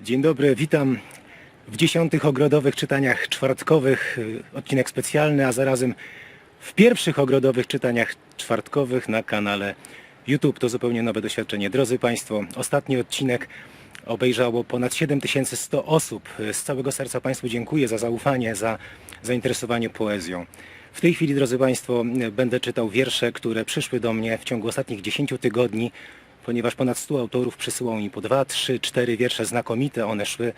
Dzień dobry, witam w dziesiątych ogrodowych czytaniach czwartkowych, y, odcinek specjalny, a zarazem w pierwszych ogrodowych czytaniach czwartkowych na kanale YouTube. To zupełnie nowe doświadczenie. Drodzy Państwo, ostatni odcinek obejrzało ponad 7100 osób. Z całego serca Państwu dziękuję za zaufanie, za zainteresowanie poezją. W tej chwili, drodzy Państwo, będę czytał wiersze, które przyszły do mnie w ciągu ostatnich 10 tygodni, ponieważ ponad 100 autorów przysyłało mi po 2, 3, 4 wiersze znakomite. One szły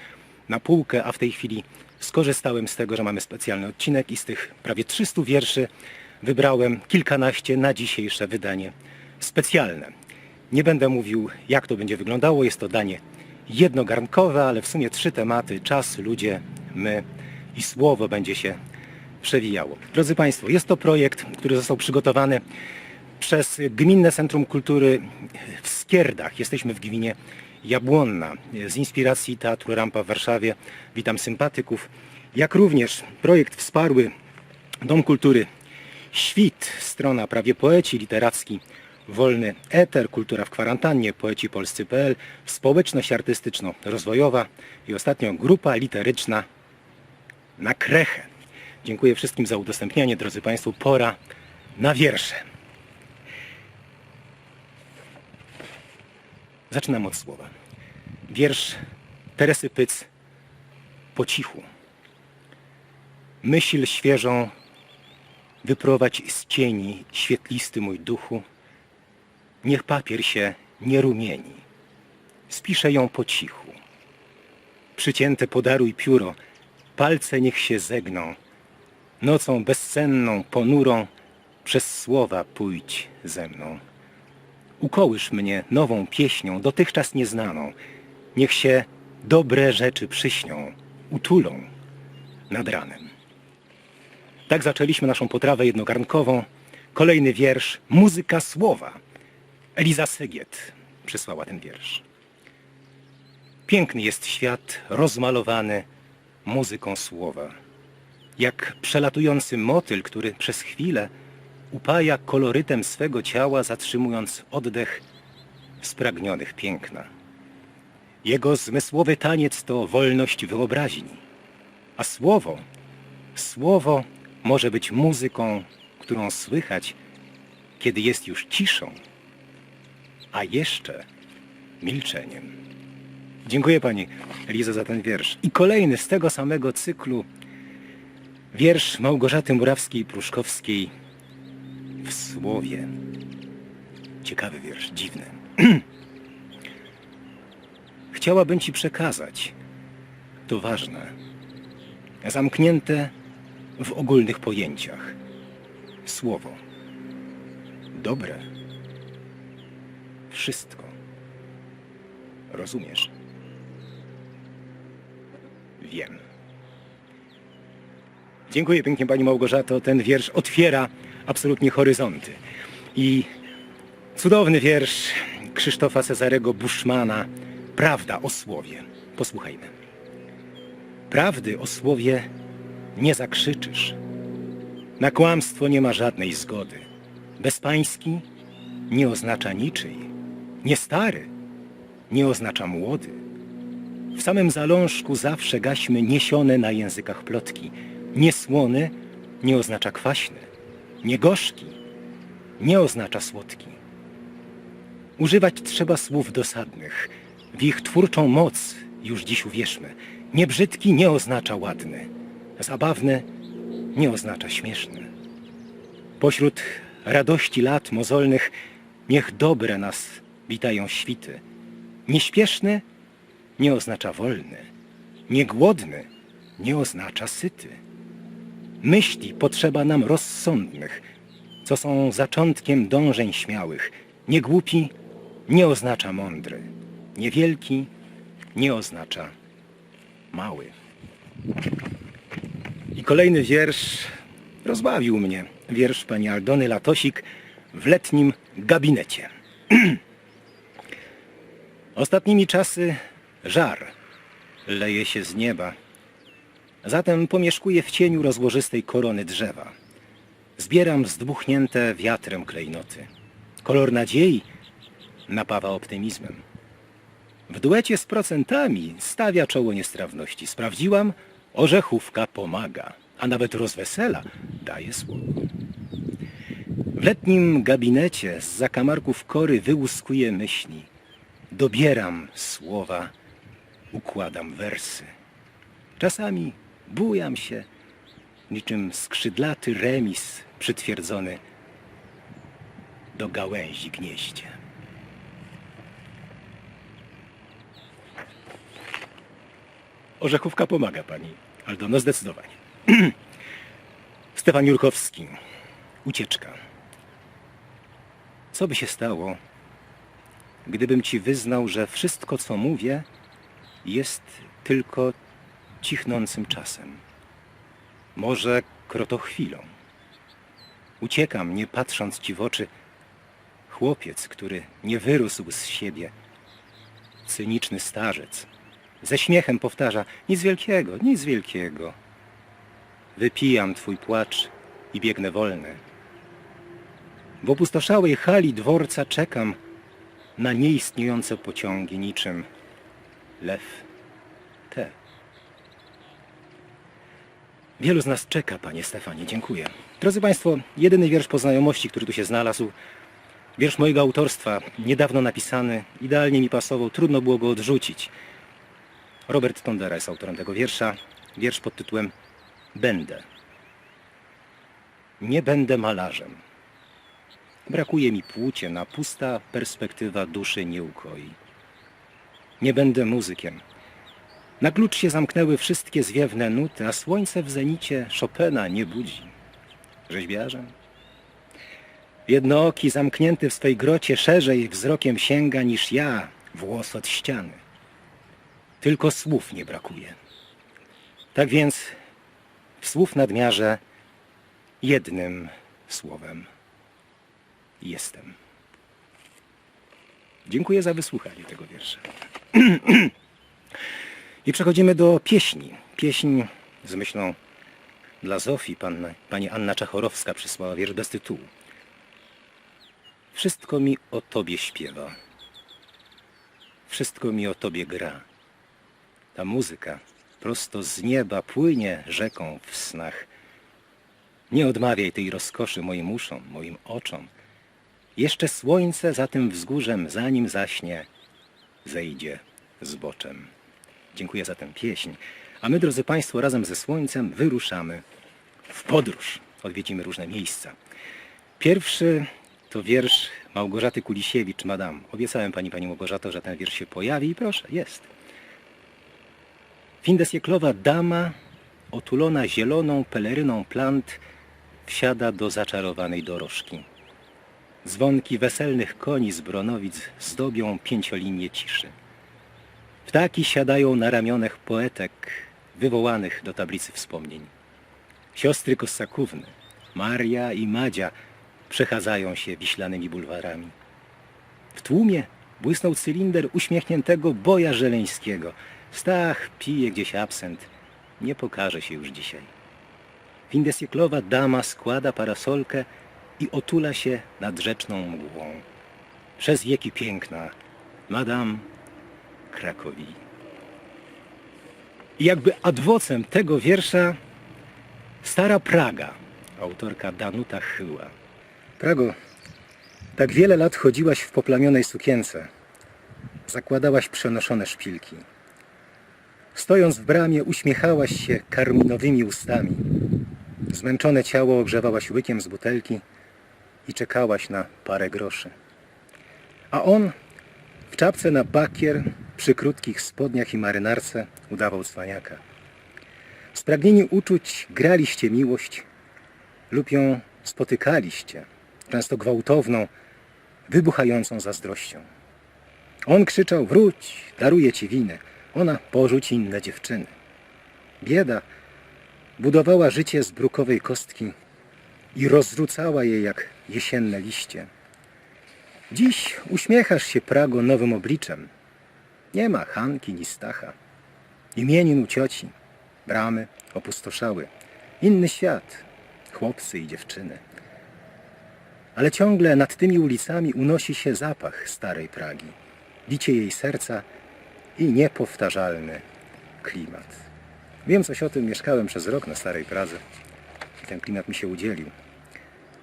na półkę, a w tej chwili skorzystałem z tego, że mamy specjalny odcinek i z tych prawie 300 wierszy wybrałem kilkanaście na dzisiejsze wydanie specjalne. Nie będę mówił, jak to będzie wyglądało. Jest to danie jednogarnkowe, ale w sumie trzy tematy. Czas, ludzie, my i słowo będzie się przewijało. Drodzy Państwo, jest to projekt, który został przygotowany przez Gminne Centrum Kultury w Skierdach. Jesteśmy w gminie Jabłonna z inspiracji Teatru Rampa w Warszawie. Witam sympatyków. Jak również projekt wsparły Dom Kultury Świt, strona Prawie Poeci, literacki Wolny Eter, Kultura w Kwarantannie, Poeci Polscy.pl, Społeczność Artystyczno-Rozwojowa i ostatnio Grupa Literyczna na Krechę. Dziękuję wszystkim za udostępnianie, drodzy Państwo. Pora na wiersze. Zaczynam od słowa. Wiersz Teresy Pyc po cichu. Myśl świeżą wyprowadź z cieni świetlisty mój duchu. Niech papier się nie rumieni. Spiszę ją po cichu. Przycięte podaruj pióro, palce niech się zegną. Nocą bezsenną, ponurą, przez słowa pójdź ze mną. Ukołysz mnie nową pieśnią, dotychczas nieznaną. Niech się dobre rzeczy przyśnią, utulą nad ranem. Tak zaczęliśmy naszą potrawę jednogarnkową. Kolejny wiersz, muzyka słowa. Eliza Segiet przysłała ten wiersz. Piękny jest świat rozmalowany muzyką słowa. Jak przelatujący motyl, który przez chwilę upaja kolorytem swego ciała, zatrzymując oddech spragnionych piękna. Jego zmysłowy taniec to wolność wyobraźni, a słowo, słowo może być muzyką, którą słychać, kiedy jest już ciszą, a jeszcze milczeniem. Dziękuję Pani Elizo za ten wiersz. I kolejny z tego samego cyklu wiersz Małgorzaty Murawskiej-Pruszkowskiej w słowie. Ciekawy wiersz, dziwny. Chciałabym Ci przekazać, to ważne, zamknięte w ogólnych pojęciach. Słowo. Dobre. Wszystko. Rozumiesz? Wiem. Dziękuję pięknie Pani Małgorzato. Ten wiersz otwiera absolutnie horyzonty. I cudowny wiersz Krzysztofa Cezarego Buszmana Prawda o słowie. Posłuchajmy. Prawdy o słowie nie zakrzyczysz. Na kłamstwo nie ma żadnej zgody. Bezpański nie oznacza niczyj. Nie stary nie oznacza młody. W samym zalążku zawsze gaśmy niesione na językach plotki. Niesłony nie oznacza kwaśny. Niegorzki nie oznacza słodki. Używać trzeba słów dosadnych. W ich twórczą moc już dziś uwierzmy. Niebrzydki nie oznacza ładny. Zabawny nie oznacza śmieszny. Pośród radości lat mozolnych niech dobre nas witają świty. Nieśpieszny nie oznacza wolny. Niegłodny nie oznacza syty. Myśli potrzeba nam rozsądnych, co są zaczątkiem dążeń śmiałych. Niegłupi nie oznacza mądry. Niewielki nie oznacza mały. I kolejny wiersz rozbawił mnie. Wiersz pani Aldony Latosik w letnim gabinecie. Ostatnimi czasy żar leje się z nieba. Zatem pomieszkuję w cieniu rozłożystej korony drzewa. Zbieram zdmuchnięte wiatrem klejnoty. Kolor nadziei napawa optymizmem. W duecie z procentami stawia czoło niestrawności. Sprawdziłam, orzechówka pomaga, a nawet rozwesela daje słowo. W letnim gabinecie z zakamarków kory wyłuskuję myśli. Dobieram słowa, układam wersy. Czasami bujam się, niczym skrzydlaty remis przytwierdzony do gałęzi gnieździe. Orzechówka pomaga pani, Aldono, zdecydowanie. Stefan Jurkowski. Ucieczka. Co by się stało, gdybym ci wyznał, że wszystko, co mówię, jest tylko cichnącym czasem? Może krotochwilą. Uciekam, nie patrząc ci w oczy. Chłopiec, który nie wyrósł z siebie. Cyniczny starzec. Ze śmiechem powtarza, nic wielkiego, nic wielkiego. Wypijam twój płacz i biegnę wolny. W opustoszałej hali dworca czekam na nieistniejące pociągi niczym lew Wielu z nas czeka, panie Stefanie, dziękuję. Drodzy państwo, jedyny wiersz po znajomości, który tu się znalazł, wiersz mojego autorstwa, niedawno napisany, idealnie mi pasował, trudno było go odrzucić. Robert Tondera jest autorem tego wiersza. Wiersz pod tytułem Będę. Nie będę malarzem. Brakuje mi płóciena, pusta perspektywa duszy nie ukoi. Nie będę muzykiem. Na klucz się zamknęły wszystkie zwiewne nuty, a słońce w zenicie Chopina nie budzi. Rzeźbiarzem? Jednooki, zamknięty w swej grocie, szerzej wzrokiem sięga niż ja, włos od ściany. Tylko słów nie brakuje. Tak więc w słów nadmiarze jednym słowem jestem. Dziękuję za wysłuchanie tego wiersza. I przechodzimy do pieśni. Pieśń z myślą dla Zofii pan, pani Anna Czachorowska przysłała wiersz bez tytułu. Wszystko mi o tobie śpiewa. Wszystko mi o tobie gra. Ta muzyka prosto z nieba płynie rzeką w snach. Nie odmawiaj tej rozkoszy moim uszom, moim oczom. Jeszcze słońce za tym wzgórzem, zanim zaśnie, zejdzie zboczem. Dziękuję za tę pieśń. A my, drodzy Państwo, razem ze słońcem wyruszamy w podróż. Odwiedzimy różne miejsca. Pierwszy to wiersz Małgorzaty Kulisiewicz, madam. Obiecałem Pani, Pani Małgorzato, że ten wiersz się pojawi i proszę, jest. Findesjeklowa dama, otulona zieloną peleryną plant, wsiada do zaczarowanej dorożki. Dzwonki weselnych koni z Bronowic zdobią pięciolinię ciszy. Ptaki siadają na ramionach poetek, wywołanych do tablicy wspomnień. Siostry Kossakówny, Maria i Madzia, przechadzają się wiślanymi bulwarami. W tłumie błysnął cylinder uśmiechniętego boja żeleńskiego. Stach pije gdzieś absent, nie pokaże się już dzisiaj. Findesjeklowa dama składa parasolkę i otula się nad rzeczną mgłą. Przez wieki piękna, Madame Krakowi. I jakby adwocem tego wiersza Stara Praga, autorka Danuta Chyła. Prago, tak wiele lat chodziłaś w poplamionej sukience. Zakładałaś przenoszone szpilki. Stojąc w bramie uśmiechałaś się karminowymi ustami. Zmęczone ciało ogrzewałaś łykiem z butelki i czekałaś na parę groszy. A on w czapce na bakier, przy krótkich spodniach i marynarce udawał cwaniaka. Spragnieni uczuć graliście miłość lub ją spotykaliście, często gwałtowną, wybuchającą zazdrością. On krzyczał, wróć, daruję ci winę. Ona porzuci inne dziewczyny. Bieda budowała życie z brukowej kostki i rozrzucała je jak jesienne liście. Dziś uśmiechasz się Prago nowym obliczem. Nie ma Hanki ni Stacha. Imienin u cioci. Bramy opustoszały. Inny świat. Chłopcy i dziewczyny. Ale ciągle nad tymi ulicami unosi się zapach starej Pragi. Bicie jej serca i niepowtarzalny klimat. Wiem coś o tym, mieszkałem przez rok na Starej Pradze i ten klimat mi się udzielił.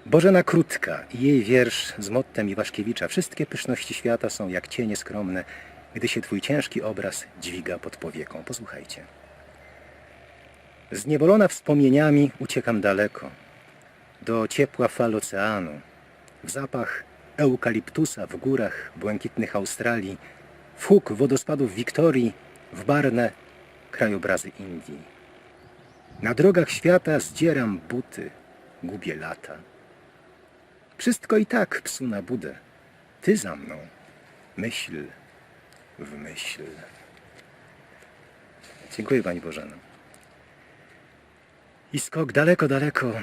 Bożena Krótka i jej wiersz z mottem Iwaszkiewicza Wszystkie pyszności świata są jak cienie skromne, gdy się twój ciężki obraz dźwiga pod powieką. Posłuchajcie. Zniewolona wspomnieniami uciekam daleko, do ciepła fal oceanu, w zapach eukaliptusa w górach błękitnych Australii, w huk wodospadów Wiktorii, w barne krajobrazy Indii. Na drogach świata zdzieram buty, gubię lata. Wszystko i tak psu na budę. Ty za mną. Myśl w myśl. Dziękuję Pani Bożeno. I skok daleko, daleko.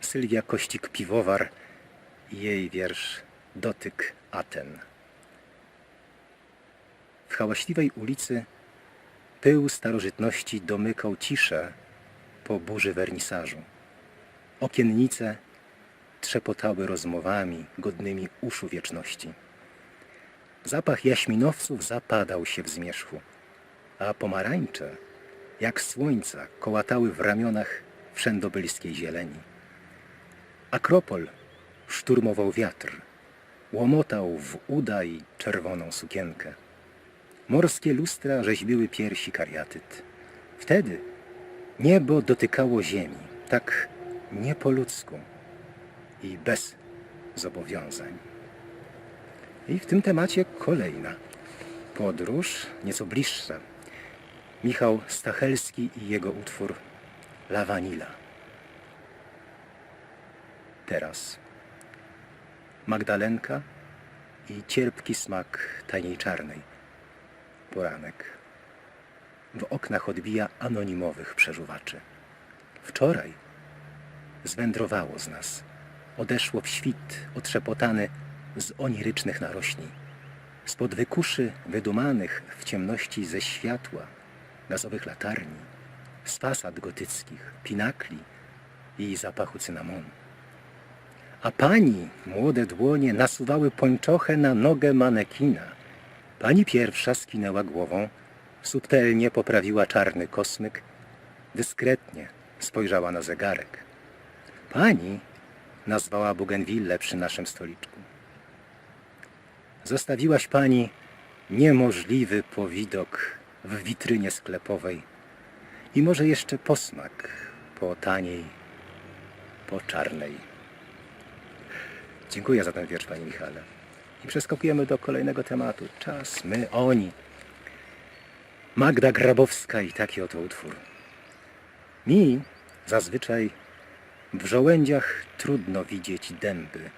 Sylwia Kościk-Piwowar i jej wiersz Dotyk Aten. W hałaśliwej ulicy pył starożytności domykał ciszę po burzy wernisażu. Okiennice trzepotały rozmowami godnymi uszu wieczności. Zapach jaśminowców zapadał się w zmierzchu, a pomarańcze, jak słońca, kołatały w ramionach wszędobylskiej zieleni. Akropol szturmował wiatr, łomotał w uda i czerwoną sukienkę. Morskie lustra rzeźbiły piersi kariatyt. Wtedy niebo dotykało ziemi, tak nie po ludzku i bez zobowiązań. I w tym temacie kolejna podróż, nieco bliższa. Michał Stachelski i jego utwór La Vanilla. Teraz Magdalenka i cierpki smak taniej czarnej. Poranek. W oknach odbija anonimowych przeżuwaczy. Wczoraj zwędrowało z nas. Odeszło w świt otrzepotany z onirycznych narośli. Spod wykuszy wydumanych w ciemności ze światła gazowych latarni, z fasad gotyckich, pinakli i zapachu cynamonu. A pani, młode dłonie, nasuwały pończochę na nogę manekina. Pani pierwsza skinęła głową, subtelnie poprawiła czarny kosmyk, dyskretnie spojrzała na zegarek. Pani nazwała Bougainville przy naszym stoliczku. Zostawiłaś pani niemożliwy powidok w witrynie sklepowej i może jeszcze posmak po taniej, po czarnej. Dziękuję za ten wiersz, Panie Michale. I przeskakujemy do kolejnego tematu. Czas, my, oni. Magda Grabowska i taki oto utwór. Mi zazwyczaj w żołędziach trudno widzieć dęby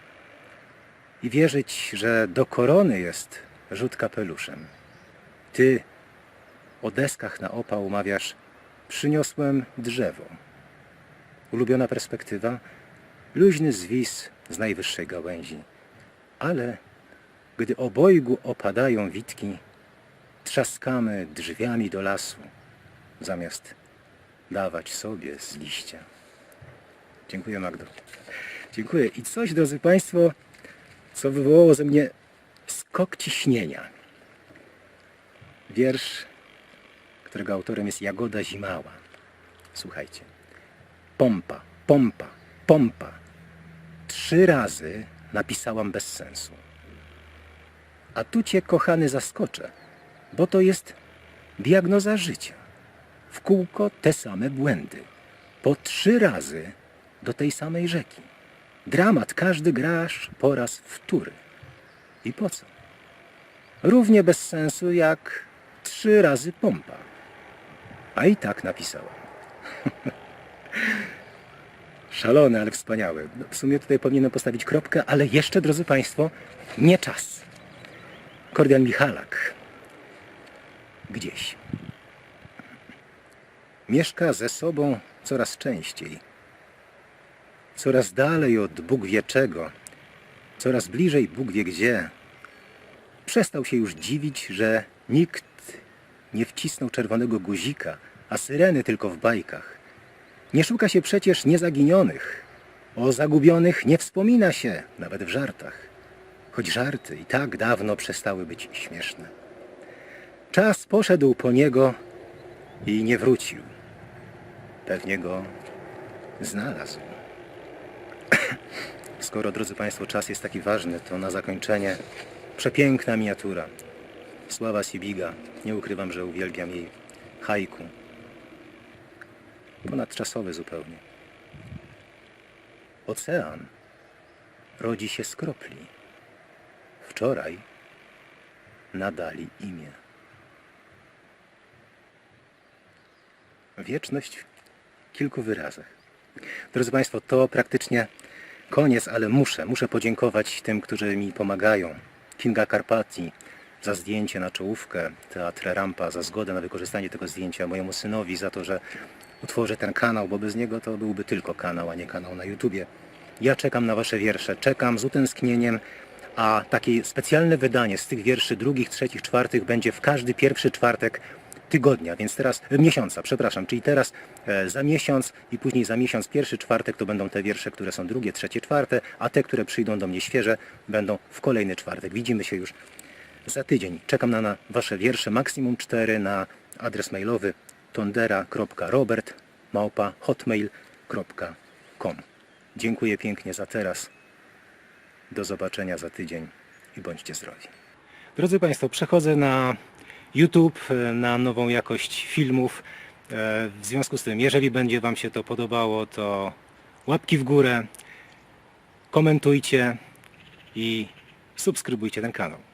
i wierzyć, że do korony jest rzut kapeluszem. Ty o deskach na opał mawiasz przyniosłem drzewo. Ulubiona perspektywa luźny zwis z najwyższej gałęzi. Ale gdy obojgu opadają witki, trzaskamy drzwiami do lasu, zamiast dawać sobie z liścia. Dziękuję Magdo. Dziękuję. I coś, drodzy Państwo, co wywołało ze mnie skok ciśnienia. Wiersz, którego autorem jest Jagoda Zimała. Słuchajcie. Pompa, pompa, pompa. Trzy razy napisałam bez sensu. A tu cię, kochany, zaskoczę, bo to jest diagnoza życia. W kółko te same błędy. Po trzy razy do tej samej rzeki. Dramat każdy grasz po raz wtóry. I po co? Równie bez sensu jak trzy razy pompa. A i tak napisałem. Szalone, ale wspaniałe. W sumie tutaj powinienem postawić kropkę, ale jeszcze, drodzy Państwo, nie czas. Kordian Michalak. Gdzieś. Mieszka ze sobą coraz częściej. Coraz dalej od Bóg wie czego. Coraz bliżej Bóg wie gdzie. Przestał się już dziwić, że nikt nie wcisnął czerwonego guzika, a syreny tylko w bajkach. Nie szuka się przecież niezaginionych. O zagubionych nie wspomina się, nawet w żartach. Choć żarty i tak dawno przestały być śmieszne. Czas poszedł po niego i nie wrócił. Pewnie go znalazł. Skoro, drodzy Państwo, czas jest taki ważny, to na zakończenie przepiękna miniatura. Sława Sibiga. Nie ukrywam, że uwielbiam jej haiku. Ponadczasowy zupełnie. Ocean rodzi się z kropli. Wczoraj nadali imię. Wieczność w kilku wyrazach. Drodzy Państwo, to praktycznie koniec, ale muszę, muszę podziękować tym, którzy mi pomagają. Kinga Karpati za zdjęcie na czołówkę, Teatr Rampa za zgodę na wykorzystanie tego zdjęcia, mojemu synowi za to, że utworzę ten kanał, bo bez niego to byłby tylko kanał, a nie kanał na YouTubie. Ja czekam na Wasze wiersze, czekam z utęsknieniem, a takie specjalne wydanie z tych wierszy drugich, trzecich, czwartych będzie w każdy pierwszy czwartek tygodnia, więc teraz e, miesiąca, przepraszam, czyli teraz e, za miesiąc i później za miesiąc, pierwszy czwartek to będą te wiersze, które są drugie, trzecie, czwarte, a te, które przyjdą do mnie świeże, będą w kolejny czwartek. Widzimy się już za tydzień. Czekam na, na Wasze wiersze, maksimum 4 na adres mailowy tondera.robert małpa hotmail.com. Dziękuję pięknie za teraz. Do zobaczenia za tydzień i bądźcie zdrowi. Drodzy Państwo, przechodzę na YouTube, e, na nową jakość filmów. E, W związku z tym, jeżeli będzie Wam się to podobało, to łapki w górę, komentujcie i subskrybujcie ten kanał.